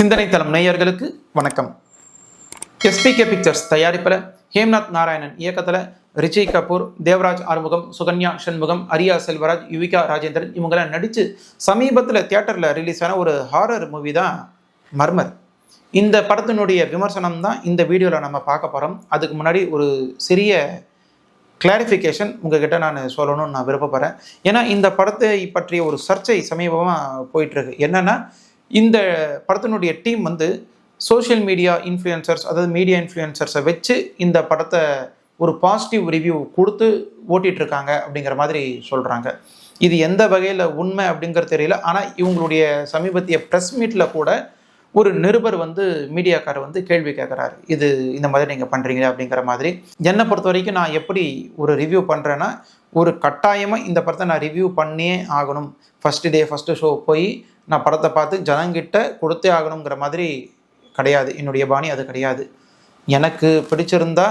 சிந்தனை தளம் நேயர்களுக்கு வணக்கம். எஸ்பிகே பிக்சர்ஸ் தயாரிப்பில் ஹேம்நாத் நாராயணன் இயக்கத்தில் ரிச்சி கபூர் தேவராஜ் ஆறுமுகம் சுகன்யா சண்முகம் அரியா செல்வராஜ் யுவிகா ராஜேந்திரன் இவங்களாம் நடித்து சமீபத்தில் தியேட்டரில் ரிலீஸ் ஆன ஒரு ஹாரர் மூவி தான் மர்மர். இந்த படத்தினுடைய விமர்சனம் தான் இந்த வீடியோவில் நம்ம பார்க்க போகிறோம் அதுக்கு முன்னாடி ஒரு சிறிய கிளாரிஃபிகேஷன் உங்ககிட்ட நான் சொல்லணும்னு நான் விருப்பப்படுறேன். ஏன்னா இந்த படத்தை பற்றிய ஒரு சர்ச்சை சமீபமாக போயிட்டுருக்கு என்னென்னா இந்த படத்தினுடைய டீம் வந்து சோஷியல் மீடியா இன்ஃப்ளூயன்சர்ஸ் அதாவது மீடியா இன்ஃப்ளூயன்சர்ஸை வச்சு இந்த படத்தை ஒரு பாசிட்டிவ் ரிவ்யூ கொடுத்து ஓட்டிகிட்டு இருக்காங்க அப்படிங்கிற மாதிரி சொல்கிறாங்க இது எந்த வகையில் உண்மை அப்படிங்கிறது தெரியல. ஆனால் இவங்களுடைய சமீபத்திய ப்ரெஸ் மீட்டில் கூட ஒரு நிருபர் வந்து மீடியாக்கார் வந்து கேள்வி கேட்குறாரு இது இந்த மாதிரி நீங்கள் பண்ணுறீங்க அப்படிங்கிற மாதிரி. என்னை பொறுத்த வரைக்கும் நான் எப்படி ஒரு ரிவ்யூ பண்ணுறேன்னா ஒரு கட்டாயமாக இந்த படத்தை நான் ரிவ்யூ பண்ணியே ஆகணும். ஃபஸ்ட்டு டே ஃபஸ்ட்டு ஷோ போய் நான் படத்தை பார்த்து ஜனங்கிட்ட கொடுத்தே ஆகணுங்கிற மாதிரி கிடையாது. என்னுடைய பாணி அது கிடையாது. எனக்கு பிடிச்சிருந்தா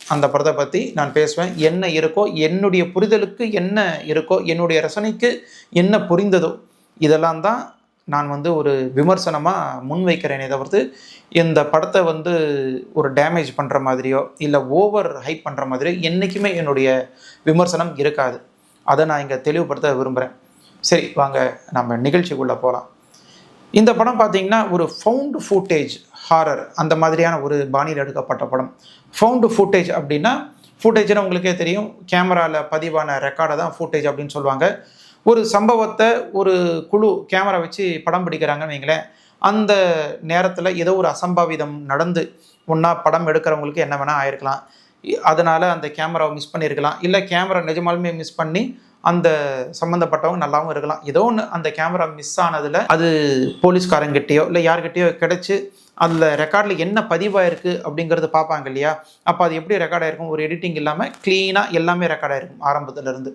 அந்த படத்தை பற்றி நான் பேசுவேன். என்ன இருக்கோ என்னுடைய புரிதலுக்கு என்ன இருக்கோ என்னுடைய ரசனைக்கு என்ன புரிந்ததோ இதெல்லாம் தான் நான் வந்து ஒரு விமர்சனமாக முன்வைக்கிறேனே தவிர்த்து இந்த படத்தை வந்து ஒரு டேமேஜ் பண்ணுற மாதிரியோ இல்லை ஓவர் ஹைப் பண்ணுற மாதிரியோ என்றைக்குமே என்னுடைய விமர்சனம் இருக்காது. அதை நான் இங்கே தெளிவுபடுத்த விரும்புகிறேன் சரி வாங்க நம்ம நிகழ்ச்சிக்குள்ளே போகலாம் இந்த படம் பார்த்தீங்கன்னா ஒரு ஃபவுண்டு ஃபுட்டேஜ் ஹாரர் அந்த மாதிரியான ஒரு பாணியில் எடுக்கப்பட்ட படம். ஃபவுண்டு ஃபுட்டேஜ் அப்படின்னா ஃபுட்டேஜ்னு உங்களுக்கே தெரியும் கேமராவில் பதிவான ரெக்கார்டை தான் ஃபுட்டேஜ் அப்படின்னு சொல்லுவாங்க. ஒரு சம்பவத்தை ஒரு குழு கேமரா வச்சு படம் பிடிக்கிறாங்கன்னு வைங்களேன் அந்த நேரத்தில் ஏதோ ஒரு அசம்பாவிதம் நடந்து ஒன்றா படம் எடுக்கிறவங்களுக்கு என்ன வேணால் ஆயிருக்கலாம். அதனால் அந்த கேமராவை மிஸ் பண்ணியிருக்கலாம். இல்லை கேமரா நிஜமாலுமே மிஸ் பண்ணி அந்த சம்மந்தப்பட்டவங்க நல்லாவும் இருக்கலாம். ஏதோ ஒன்று அந்த கேமரா மிஸ் ஆனதில் அது போலீஸ்காரங்கிட்டேயோ இல்லை யார்கிட்டயோ கிடச்சி அதில் ரெக்கார்டில் என்ன பதிவாயிருக்கு அப்படிங்கிறது பார்ப்பாங்க இல்லையா? அப்போ அது எப்படி ரெக்கார்ட் ஆயிருக்கும்? ஒரு எடிட்டிங் இல்லாமல் க்ளீனாக எல்லாமே ரெக்கார்ட் ஆயிருக்கும் ஆரம்பத்துலேருந்து.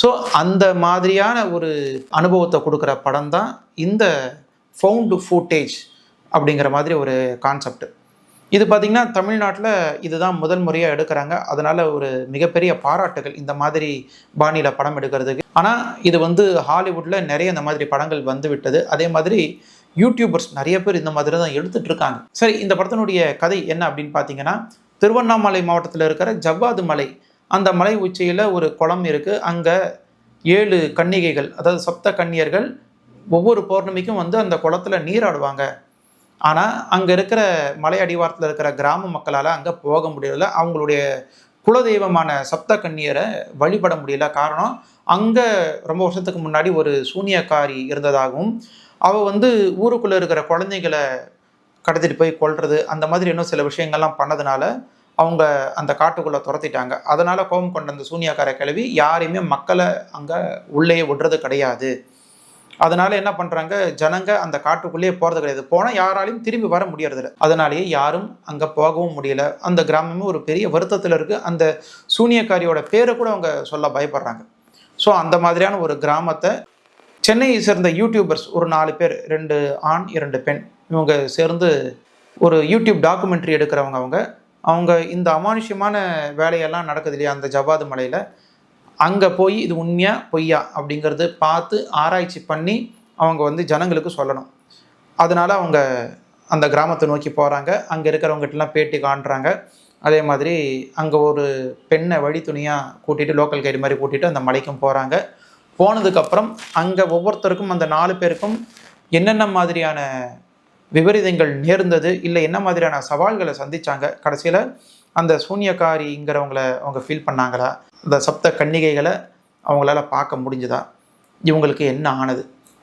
ஸோ அந்த மாதிரியான ஒரு அனுபவத்தை கொடுக்குற படம் தான் இந்த ஃபவுண்டு ஃபூட்டேஜ் அப்படிங்கிற மாதிரி ஒரு கான்செப்ட் இது பார்த்திங்கன்னா தமிழ்நாட்டில் இதுதான் முதல் முறையாக எடுக்கிறாங்க. அதனால் ஒரு மிகப்பெரிய பாராட்டுகள் இந்த மாதிரி பாணியில் படம் எடுக்கிறதுக்கு. ஆனால் இது வந்து ஹாலிவுட்டில் நிறைய இந்த மாதிரி படங்கள் வந்து விட்டது. அதே மாதிரி யூடியூபர்ஸ் நிறைய பேர் இந்த மாதிரி தான் எடுத்துட்டு இருக்காங்க. சரி இந்த படத்தினுடைய கதை என்ன அப்படின்னு பார்த்தீங்கன்னா திருவண்ணாமலை மாவட்டத்தில் இருக்கிற ஜவ்வாது மலை. அந்த மலை உச்சியில் ஒரு குளம் இருக்குது அங்கே ஏழு கன்னிகைகள் அதாவது சப்த கன்னியர்கள் ஒவ்வொரு பௌர்ணமிக்கும் வந்து அந்த குளத்தில் நீராடுவாங்க. ஆனால் அங்கே இருக்கிற மலை அடிவாரத்தில் இருக்கிற கிராம மக்களால் அங்கே போக முடியல அவங்களுடைய குலதெய்வமான சப்த கன்னியரை வழிபட முடியல. காரணம் அங்கே ரொம்ப வருஷத்துக்கு முன்னாடி ஒரு சூனியக்காரி இருந்ததாகவும் அவள் வந்து ஊருக்குள்ளே இருக்கிற குழந்தைகளை கடத்திட்டு போய் கொள்வது அந்த மாதிரி இன்னும் சில விஷயங்கள்லாம் பண்ணதுனால அவங்க அந்த காட்டுக்குள்ளே துரத்திட்டாங்க. அதனால் கோபம் கொண்ட அந்த சூனியாக்கார கிழவி யாரையுமே மக்களை அங்கே உள்ளே விடுறது கிடையாது. அதனால என்ன பண்ணுறாங்க ஜனங்க அந்த காட்டுக்குள்ளேயே போகிறது கிடையாது. போனால் யாராலையும் திரும்பி வர முடியறதில்ல. அதனாலேயே யாரும் அங்கே போகவும் முடியல. அந்த கிராமமே ஒரு பெரிய வருத்தத்தில் இருக்குது அந்த சூனியக்காரியோட பேரை கூட அவங்க சொல்ல பயப்படுறாங்க. ஸோ அந்த மாதிரியான ஒரு கிராமத்தை சென்னையை சேர்ந்த யூடியூபர்ஸ் ஒரு நாலு பேர் ரெண்டு ஆண் இரண்டு பெண் இவங்க சேர்ந்து ஒரு யூடியூப் டாக்குமெண்ட்ரி எடுக்கிறவங்க அவங்க. அவங்க இந்த அமானுஷ்யமான வேலையெல்லாம் நடக்குது இல்லையா? அந்த ஜவாது மலையில் அங்கே போய் இது உண்மையா பொய்யா அப்படிங்கிறது பார்த்து ஆராய்ச்சி பண்ணி அவங்க வந்து ஜனங்களுக்கு சொல்லணும். அதனால் அவங்க அந்த கிராமத்தை நோக்கி போகிறாங்க அங்கே இருக்கிறவங்ககிட்டலாம் பேட்டி காண்றாங்க. அதே மாதிரி அங்கே ஒரு பெண்ணை வழி துணியாக கூட்டிகிட்டு லோக்கல் கைடு மாதிரி கூட்டிகிட்டு அந்த மலைக்கும் போகிறாங்க போனதுக்கப்புறம் அங்கே ஒவ்வொருத்தருக்கும் அந்த நாலு பேருக்கும் என்னென்ன மாதிரியான விபரீதங்கள் நேர்ந்தது இல்லை என்ன மாதிரியான சவால்களை சந்திச்சாங்க கடைசியில் அந்த சூன்யக்காரிங்கிறவங்களை அவங்க ஃபீல் பண்ணாங்களா? இந்த சப்த கன்னிகைகளை அவங்களால பார்க்க முடிஞ்சதா? இவங்களுக்கு என்ன ஆனது?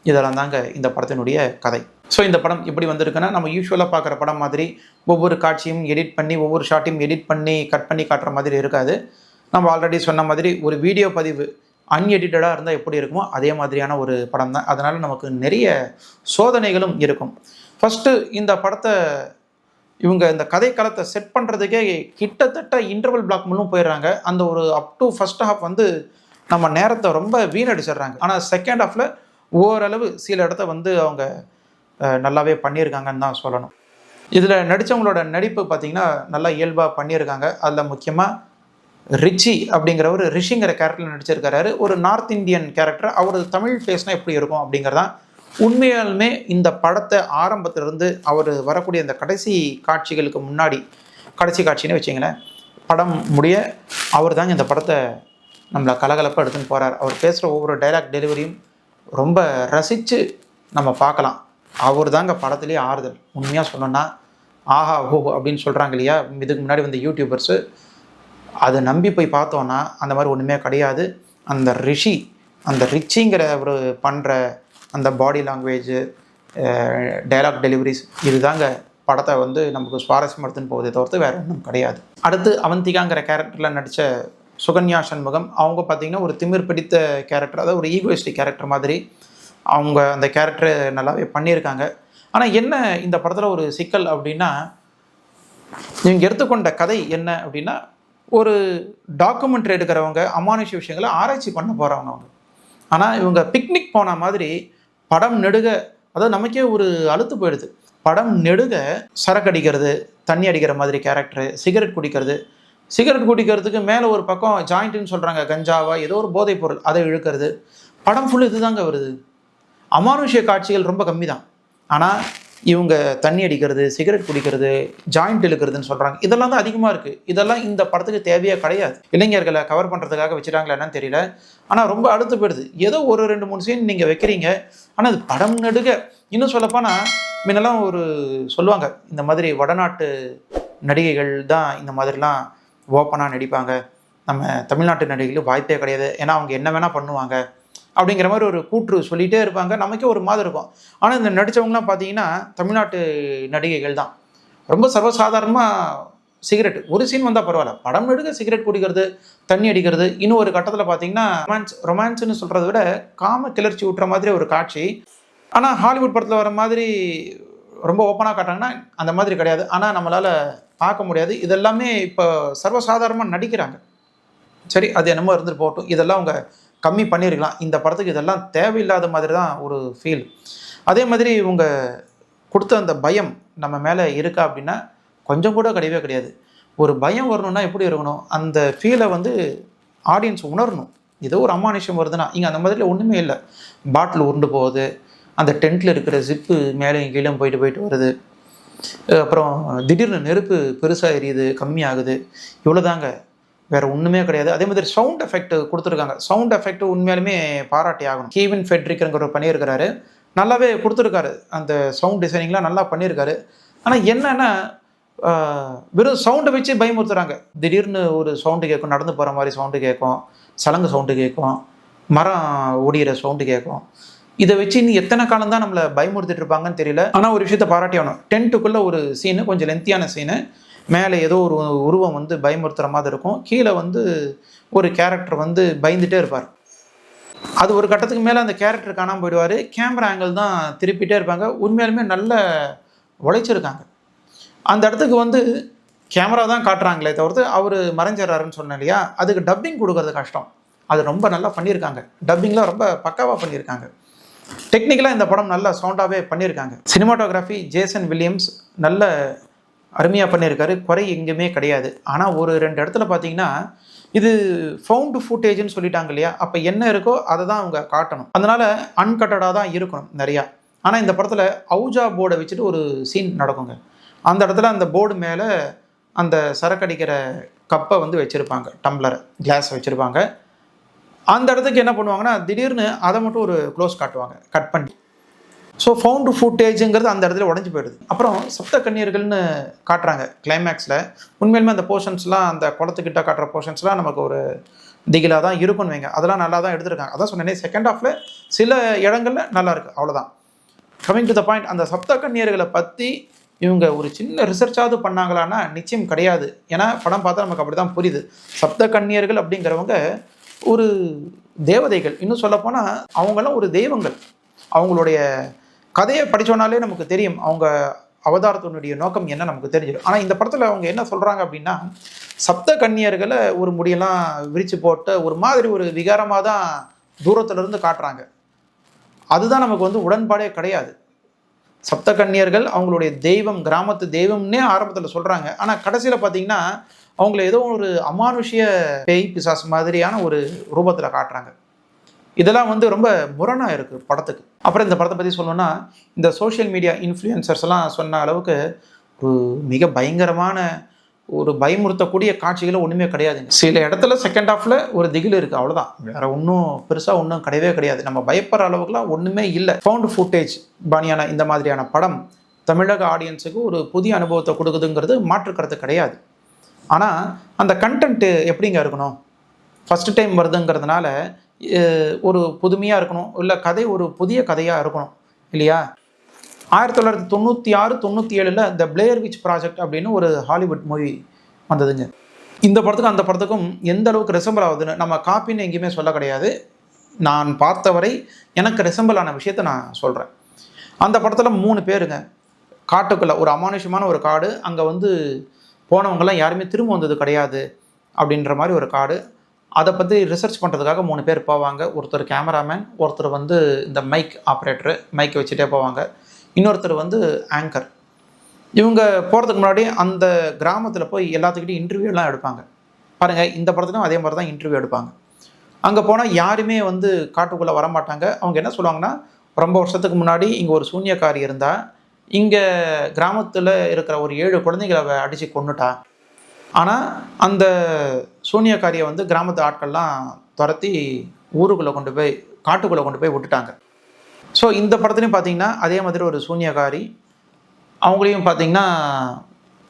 இதெல்லாம் தாங்க இந்த படத்தினுடைய கதை. ஸோ இந்த படம் எப்படி வந்திருக்குன்னா நம்ம யூஸ்வலாக பார்க்குற படம் மாதிரி ஒவ்வொரு காட்சியும் எடிட் பண்ணி ஒவ்வொரு ஷாட்டையும் எடிட் பண்ணி கட் பண்ணி காட்டுற மாதிரி இருக்காது. நம்ம ஆல்ரெடி சொன்ன மாதிரி ஒரு வீடியோ பதிவு அன்எடிட்டடாக இருந்தால் எப்படி இருக்குமோ அதே மாதிரியான ஒரு படம் தான் அதனால் நமக்கு நிறைய சோதனைகளும் இருக்கும். ஃபஸ்ட்டு இந்த படத்தை இவங்க இந்த கதை களத்தை செட் பண்ணுறதுக்கே கிட்டத்தட்ட இன்டர்வல் பிளாக் முன்னும் போயிடுறாங்க. அந்த ஒரு அப் டு ஃபஸ்ட் ஹாஃப் வந்து நம்ம நேரத்தை ரொம்ப வீணடிச்சிடுறாங்க. ஆனால் செகண்ட் ஹாஃபில் ஓரளவு சில இடத்த வந்து அவங்க நல்லாவே பண்ணியிருக்காங்கன்னு தான் சொல்லணும். இதில் நடித்தவங்களோட நடிப்பு பார்த்திங்கன்னா நல்லா இயல்பாக பண்ணியிருக்காங்க. அதில் முக்கியமாக ரிச்சி அப்படிங்கிறவர் ரிஷிங்கிற கேரக்டரில் நடிச்சிருக்காரு. ஒரு நார்த் இந்தியன் கேரக்டர் அவர் தமிழ் ஃபேஸ்னால் எப்படி இருக்கும் அப்படிங்கிறதான் உண்மையாலுமே இந்த படத்தை ஆரம்பத்திலிருந்து அவர் வரக்கூடிய அந்த கடைசி காட்சிகளுக்கு முன்னாடி கடைசி காட்சின்னு வச்சிங்களேன் படம் முடிய அவர் தாங்க இந்த படத்தை நம்மளை கலகலப்பாக எடுத்துன்னு போகிறார் அவர் பேசுகிற ஒவ்வொரு டைலாக் டெலிவரியும் ரொம்ப ரசித்து நம்ம பார்க்கலாம். அவர் தாங்க படத்துலேயே ஆறுதல். உண்மையாக சொன்னோன்னா ஆஹா ஓஹோ அப்படின்னு சொல்கிறாங்க இல்லையா? இதுக்கு முன்னாடி வந்த யூடியூபர்ஸு அதை நம்பி போய் பார்த்தோன்னா அந்த மாதிரி ஒன்றுமே கிடையாது. அந்த ரிஷி அந்த ரிச்சிங்கிற ஒரு பண்ணுற அந்த பாடி லாங்குவேஜு டைலாக் டெலிவரிஸ் இதுதாங்க படத்தை வந்து நமக்கு சுவாரஸ்யம் எடுத்துன்னு போகுதே தவிர்த்து வேறு ஒன்றும் கிடையாது. அடுத்து அவந்திகாங்கிற கேரக்டரில் நடித்த சுகன்யா சண்முகம் அவங்க பார்த்திங்கன்னா ஒரு திமிர் பிடித்த கேரக்டர் அதாவது ஒரு ஈகோயிஸ்டிக் கேரக்டர் மாதிரி அவங்க அந்த கேரக்டரை நல்லாவே பண்ணியிருக்காங்க. ஆனால் என்ன இந்த படத்தில் ஒரு சிக்கல் அப்படின்னா இவங்க எடுத்துக்கொண்ட கதை என்ன அப்படின்னா ஒரு டாக்குமெண்ட்ரி எடுக்கிறவங்க அமானுஷ விஷயங்களை ஆராய்ச்சி பண்ண போகிறவங்க அவங்க. ஆனால் இவங்க பிக்னிக் போன மாதிரி படம் நெடுக அதாவது நமக்கே ஒரு அழுத்து போயிடுது. படம் நெடுக சரக்கு அடிக்கிறது தண்ணி அடிக்கிற மாதிரி கேரக்டரு சிகரெட் குடிக்கிறது. சிகரெட் குடிக்கிறதுக்கு மேலே ஒரு பக்கம் ஜாயிண்ட்டுன்னு சொல்கிறாங்க கஞ்சாவா ஏதோ ஒரு போதைப் பொருள் அதை இழுக்கிறது. படம் ஃபுல்லு இதுதாங்க வருது. அமானுஷ்ய காட்சிகள் ரொம்ப கம்மி தான் ஆனால் இவங்க தண்ணி அடிக்கிறது சிகரெட் குடிக்கிறது ஜாயிண்ட் இழுக்கிறதுன்னு சொல்கிறாங்க இதெல்லாம் தான் அதிகமாக இருக்குது இதெல்லாம் இந்த படத்துக்கு தேவையே கிடையாது. இளைஞர்களை கவர் பண்ணுறதுக்காக வச்சுட்டாங்களா என்னன்னு தெரியல. ஆனால் ரொம்ப அடுத்து போயிடுது. ஏதோ ஒரு ரெண்டு மூணு சீன் நீங்கள் வைக்கிறீங்க. ஆனால் அது படம் நடுக. இன்னும் சொல்லப்போனால் முன்னெல்லாம் ஒரு சொல்லுவாங்க இந்த மாதிரி வடநாட்டு நடிகைகள் தான் இந்த மாதிரிலாம் ஓப்பனாக நடிப்பாங்க. நம்ம தமிழ்நாட்டு நடிகைகளுக்கு வாய்ப்பே கிடையாது. ஏன்னா அவங்க என்ன வேணால் பண்ணுவாங்க. அப்படிங்கிற மாதிரி ஒரு கூற்று சொல்லிகிட்டே இருப்பாங்க. நமக்கே ஒரு மாதிரி இருக்கும். ஆனால் இந்த நடித்தவங்களாம் பார்த்தீங்கன்னா தமிழ்நாட்டு நடிகைகள் தான். ரொம்ப சர்வசாதாரணமாக சிகரெட். ஒரு சீன் வந்தால் பரவாயில்ல. படம் எடுக்க சிகரெட் குடிக்கிறது தண்ணி அடிக்கிறது இன்னும் ஒரு கட்டத்தில் பார்த்தீங்கன்னா ரொமான்ஸ் ரொமான்ஸ்னு சொல்கிறத விட காம கிளர்ச்சி ஊட்டுற மாதிரி ஒரு காட்சி. ஆனால் ஹாலிவுட் படத்தில் வர மாதிரி ரொம்ப ஓப்பனாக காட்டாங்கன்னா அந்த மாதிரி கிடையாது. ஆனால் நம்மளால் பார்க்க முடியாது. இதெல்லாமே இப்போ சர்வசாதாரணமாக நடிக்கிறாங்க. சரி அது என்னமோ இருந்துட்டு போகட்டும். இதெல்லாம் அவங்க கம்மி பண்ணியிருக்கலாம். இந்த படத்துக்கு இதெல்லாம் தேவையில்லாத மாதிரி தான் ஒரு ஃபீல் அதே மாதிரி இவங்க கொடுத்த அந்த பயம் நம்ம மேலே இருக்கா அப்படின்னா கொஞ்சம் கூட கிடையவே கிடையாது. ஒரு பயம் வரணும்னா எப்படி இருக்கணும்? அந்த ஃபீலை வந்து ஆடியன்ஸ் உணரணும். ஏதோ ஒரு அமானுஷம் வருதுன்னா இங்கே அந்த மாதிரி ஒன்றுமே இல்லை. பாட்டில் உருண்டு போகுது. அந்த டென்ட்டில் இருக்கிற ஜிப்பு மேலேயும் கீழே போயிட்டு போயிட்டு வருது. அப்புறம் திடீர்னு நெருப்பு பெருசாக எரியுது கம்மியாகுது. இவ்வளோதாங்க வேற ஒன்றுமே கிடையாது. அதே மாதிரி சவுண்ட் எஃபெக்ட் கொடுத்துருக்காங்க. சவுண்ட் எஃபெக்ட் உண்மையாலுமே பாராட்டி ஆகணும். கீவின் ஃபெட்ரிக்ங்கிற பண்ணியிருக்கிறாரு. நல்லாவே கொடுத்துருக்காரு. அந்த சவுண்ட் டிசைனிங்லாம் நல்லா பண்ணியிருக்காரு. ஆனால் என்னன்னா வெறும் சவுண்டை வச்சு பயமுறுத்துறாங்க. திடீர்னு ஒரு சவுண்டு கேட்கும் நடந்து போகிற மாதிரி சவுண்டு கேட்கும் சலங்கு சவுண்டு கேட்கும் மரம் ஒடிகிற சவுண்டு கேட்கும் இதை வச்சு இன்னும் எத்தனை காலம் தான் நம்மளை பயமுறுத்திட்டு இருப்பாங்கன்னு தெரியல. ஆனால் ஒரு விஷயத்த பாராட்டி ஆகணும். டென்ட்டுக்குள்ளே ஒரு சீனு கொஞ்சம் லென்த்தியான சீனு மேலே ஏதோ ஒரு உருவம் வந்து பயமுறுத்துகிற மாதிரி இருக்கும். கீழே வந்து ஒரு கேரக்டர் வந்து பயந்துட்டே இருப்பார். அது ஒரு கட்டத்துக்கு மேலே அந்த கேரக்டர் காணாமல் போயிடுவார். கேமரா ஆங்கிள் தான் திருப்பிட்டே இருப்பாங்க. உண்மையாலுமே நல்ல உழைச்சிருக்காங்க. அந்த இடத்துக்கு வந்து கேமரா தான் காட்டுறாங்களே தவிர்த்து அவர் மறைஞ்சிடறாருன்னு சொன்னேன் இல்லையா? அதுக்கு டப்பிங் கொடுக்கறது கஷ்டம். அது ரொம்ப நல்லா பண்ணியிருக்காங்க. டப்பிங்லாம் ரொம்ப பக்காவாக பண்ணியிருக்காங்க. டெக்னிக்கலாக இந்த படம் நல்ல சவுண்டாகவே பண்ணியிருக்காங்க. சினிமாட்டோகிராஃபி ஜேசன் வில்லியம்ஸ் நல்ல அருமையாக பண்ணியிருக்காரு. குறை எங்கேயுமே கிடையாது. ஆனால் ஒரு ரெண்டு இடத்துல பார்த்தீங்கன்னா இது ஃபவுண்டு ஃபுட்டேஜ்னு சொல்லிட்டாங்க இல்லையா? அப்போ என்ன இருக்கோ அதை தான் அவங்க காட்டணும். அதனால் அன்கட்டடாக தான் இருக்கணும் நிறையா. ஆனால் இந்த படத்தில் அவுஜா போர்டை வச்சுட்டு ஒரு சீன் நடக்குங்க. அந்த இடத்துல அந்த போர்டு மேலே அந்த சரக்கடிக்கிற கப்பை வந்து வச்சுருப்பாங்க. டம்ளரை கிளாஸ் வச்சுருப்பாங்க. அந்த இடத்துக்கு என்ன பண்ணுவாங்கன்னா திடீர்னு அதை மட்டும் ஒரு க்ளோஸ் காட்டுவாங்க. கட் பண்ணி. ஸோ ஃபவுண்டு ஃபுட்டேஜுங்கிறது அந்த இடத்துல உடஞ்சி போயிடுது. அப்புறம் சப்த கண்ணீர்கள்னு காட்டுறாங்க கிளைமேக்ஸில் உண்மையிலுமே அந்த போர்ஷன்ஸ்லாம் அந்த குளத்துக்கிட்ட காட்டுற போர்ஷன்ஸ்லாம் நமக்கு ஒரு திகிலாக தான் இருக்கும்னு வைங்க. அதெல்லாம் நல்லா தான் எடுத்திருக்காங்க. அதான் சொன்னேன் செகண்ட் ஹாஃபில் சில இடங்களில் நல்லா இருக்குது அவ்வளோதான் கமிங் டு த பாயிண்ட் அந்த சப்த கண்ணீர்களை பற்றி இவங்க ஒரு சின்ன ரிசர்ச்சாவது பண்ணாங்களான்னா நிச்சயம் கிடையாது. ஏன்னா படம் பார்த்தா நமக்கு அப்படி தான் புரியுது. சப்த கண்ணியர்கள் அப்படிங்கிறவங்க ஒரு தேவதைகள். இன்னும் சொல்லப்போனால் அவங்களாம் ஒரு தெய்வங்கள். அவங்களுடைய கதையை படித்தோன்னாலே நமக்கு தெரியும் அவங்க அவதாரத்தினுடைய நோக்கம் என்ன நமக்கு தெரிஞ்சிடும். ஆனால் இந்த படத்தில் அவங்க என்ன சொல்கிறாங்க அப்படின்னா சப்த கன்னியர்களை ஒரு முடியெல்லாம் விரித்து போட்டு ஒரு மாதிரி ஒரு விகாரமாக தான் தூரத்துலேருந்து காட்டுறாங்க. அதுதான் நமக்கு வந்து உடன்பாடே கிடையாது. சப்த கன்னியர்கள் அவங்களுடைய தெய்வம் கிராமத்து தெய்வம்னே ஆரம்பத்தில் சொல்கிறாங்க ஆனால் கடைசியில் பார்த்தீங்கன்னா அவங்கள ஏதோ ஒரு அமானுஷ்ய பேய் பிசாசு மாதிரியான ஒரு ரூபத்தில் காட்டுறாங்க. இதெல்லாம் வந்து ரொம்ப முரணாக இருக்குது படத்துக்கு. அப்புறம் இந்த படத்தை பற்றி சொல்லணும்னா இந்த சோஷியல் மீடியா இன்ஃப்ளூயன்சர்ஸ் எல்லாம் சொன்ன அளவுக்கு ஒரு மிக பயங்கரமான ஒரு பயமுறுத்தக்கூடிய காட்சிகள் ஒன்றுமே கிடையாதுங்க. சில இடத்துல செகண்ட் ஹாஃபில் ஒரு திகில் இருக்குது அவ்வளோதான் வேற ஒன்றும் பெருசாக ஒன்றும் கிடையவே கிடையாது. நம்ம பயப்படுற அளவுக்குலாம் ஒன்றுமே இல்லை. ஃபவுண்ட் ஃபுட்டேஜ் பாணியான இந்த மாதிரியான படம் தமிழக ஆடியன்ஸுக்கு ஒரு புதிய அனுபவத்தை கொடுக்குதுங்கிறது மாற்று கருத்து கிடையாது. ஆனால் அந்த கண்டென்ட்டு எப்படிங்க இருக்கணும்? ஃபஸ்ட்டு டைம் வருதுங்கிறதுனால ஒரு புதுமையாக இருக்கணும். இல்லை கதை ஒரு புதிய கதையாக இருக்கணும். இல்லையா? ஆயிரத்தி தொள்ளாயிரத்தி தொண்ணூற்றி ஆறு தொண்ணூற்றி ஏழில் த பிளேயர் விச் ப்ராஜெக்ட் அப்படின்னு ஒரு ஹாலிவுட் மூவி வந்ததுங்க. இந்த படத்துக்கும் அந்த படத்துக்கும் எந்த அளவுக்கு ரிசம்பிள் ஆகுதுன்னு நம்ம காப்பின்னு எங்கேயுமே சொல்ல கிடையாது. நான் பார்த்தவரை எனக்கு ரிசம்பிள் ஆன விஷயத்தை நான் சொல்கிறேன் அந்த படத்தில் மூணு பேருங்க. காட்டுக்குள்ளே ஒரு அமானுஷமான ஒரு காடு அங்கே வந்து போனவங்கெல்லாம் யாருமே திரும்ப வந்தது கிடையாது அப்படின்ற மாதிரி ஒரு காடு. அதை பற்றி ரிசர்ச் பண்ணுறதுக்காக மூணு பேர் போவாங்க. ஒருத்தர் கேமராமேன் ஒருத்தர் வந்து இந்த மைக் ஆப்ரேட்டரு மைக் வச்சுட்டே போவாங்க. இன்னொருத்தர் வந்து ஆங்கர் இவங்க போகிறதுக்கு முன்னாடி அந்த கிராமத்தில் போய் எல்லாத்துக்கிட்டையும் இன்டர்வியூலாம் எடுப்பாங்க. பாருங்கள் இந்த படத்துலையும் அதே மாதிரி தான் இன்டர்வியூ எடுப்பாங்க. அங்கே போனால் யாருமே வந்து காட்டுக்குள்ளே வரமாட்டாங்க. அவங்க என்ன சொல்லுவாங்கன்னா ரொம்ப வருஷத்துக்கு முன்னாடி இங்கே ஒரு சூன்யக்காரி இருந்தால் இங்கே கிராமத்தில் இருக்கிற ஒரு ஏழு குழந்தைங்களை அடித்து கொண்டுட்டா ஆனால் அந்த சூனியக்காரியை வந்து கிராமத்து ஆட்கள்லாம் துரத்தி ஊருக்குள்ளே கொண்டு போய் காட்டுக்குள்ளே கொண்டு போய் விட்டுட்டாங்க. ஸோ இந்த படத்துலையும் பார்த்தீங்கன்னா அதே மாதிரி ஒரு சூனியக்காரி அவங்களையும் பார்த்தீங்கன்னா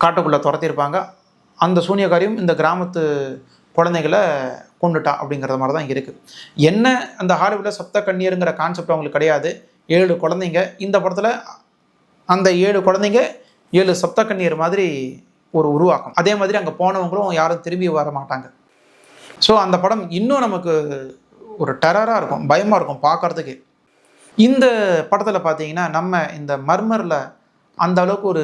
காட்டுக்குள்ளே துரத்திருப்பாங்க அந்த சூனியக்காரியும் இந்த கிராமத்து குழந்தைகளை கொண்டுட்டா அப்படிங்கிற மாதிரி தான் இருக்குது என்ன அந்த ஹாலிவுட்டில் சப்த கண்ணீருங்கிற கான்செப்ட் அவங்களுக்கு கிடையாது. ஏழு குழந்தைங்க இந்த படத்தில் அந்த ஏழு குழந்தைங்க ஏழு சப்த கண்ணீர் மாதிரி ஒரு உருவாக்கம். அதே மாதிரி அங்கே போனவங்களும் யாரும் திரும்பி வர மாட்டாங்க. ஸோ அந்த படம் இன்னும் நமக்கு ஒரு டெரராக இருக்கும் பயமாக இருக்கும் பார்க்குறதுக்கு. இந்த படத்தில் பார்த்தீங்கன்னா நம்ம இந்த மர்மரில் அந்த அளவுக்கு ஒரு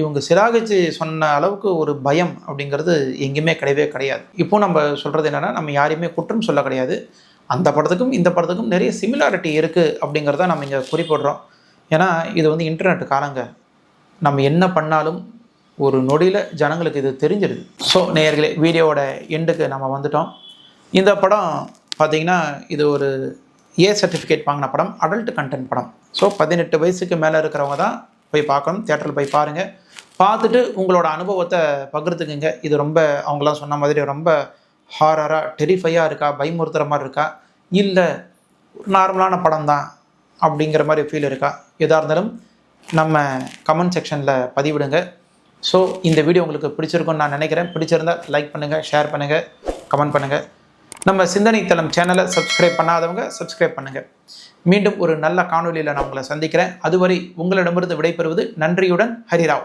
இவங்க சிராகிச்சு சொன்ன அளவுக்கு ஒரு பயம் அப்படிங்கிறது எங்கேயுமே கிடையவே கிடையாது. இப்போ நம்ம சொல்கிறது என்னென்னா நம்ம யாரையுமே குற்றம் சொல்ல கிடையாது. அந்த படத்துக்கும் இந்த படத்துக்கும் நிறைய சிமிலாரிட்டி இருக்குது அப்படிங்கிறத நம்ம இங்கே குறிப்பிடுறோம். ஏன்னா இது வந்து இன்டர்நெட் காலங்க. நம்ம என்ன பண்ணாலும் ஒரு நொடியில் ஜனங்களுக்கு இது தெரிஞ்சிருது. ஸோ நேயர்களே வீடியோவோட எண்டுக்கு நம்ம வந்துட்டோம். இந்த படம் பார்த்தீங்கன்னா இது ஒரு ஏ சர்டிஃபிகேட் வாங்கின படம் அடல்ட் கண்டென்ட் படம். ஸோ பதினெட்டு வயசுக்கு மேலே இருக்கிறவங்க தான் போய் பார்க்கணும் தேட்டரில் போய் பாருங்கள் பார்த்துட்டு உங்களோட அனுபவத்தை பகிர்ந்துக்குங்க. இது ரொம்ப அவங்களாம் சொன்ன மாதிரி ரொம்ப ஹாரராக டெரிஃபையாக இருக்கா பயமுறுத்துகிற மாதிரி இருக்கா? இல்லை நார்மலான படம் தான் அப்படிங்கிற மாதிரி ஃபீல் இருக்கா? எதாக இருந்தாலும் நம்ம கமெண்ட் செக்ஷனில் பதிவிடுங்க. ஸோ இந்த வீடியோ உங்களுக்கு பிடிச்சிருக்கும்னு நான் நினைக்கிறேன். பிடிச்சிருந்தா லைக் பண்ணுங்கள் ஷேர் பண்ணுங்கள் கமெண்ட் பண்ணுங்கள் நம்ம சிந்தனை தளம் சேனலை சப்ஸ்கிரைப் பண்ணாதவங்க சப்ஸ்கிரைப் பண்ணுங்கள் மீண்டும் ஒரு நல்ல காணொளியில் நான் உங்களை சந்திக்கிறேன். அதுவரை உங்களிடமிருந்து விடைபெறுவது நன்றியுடன் ஹரிராவ்.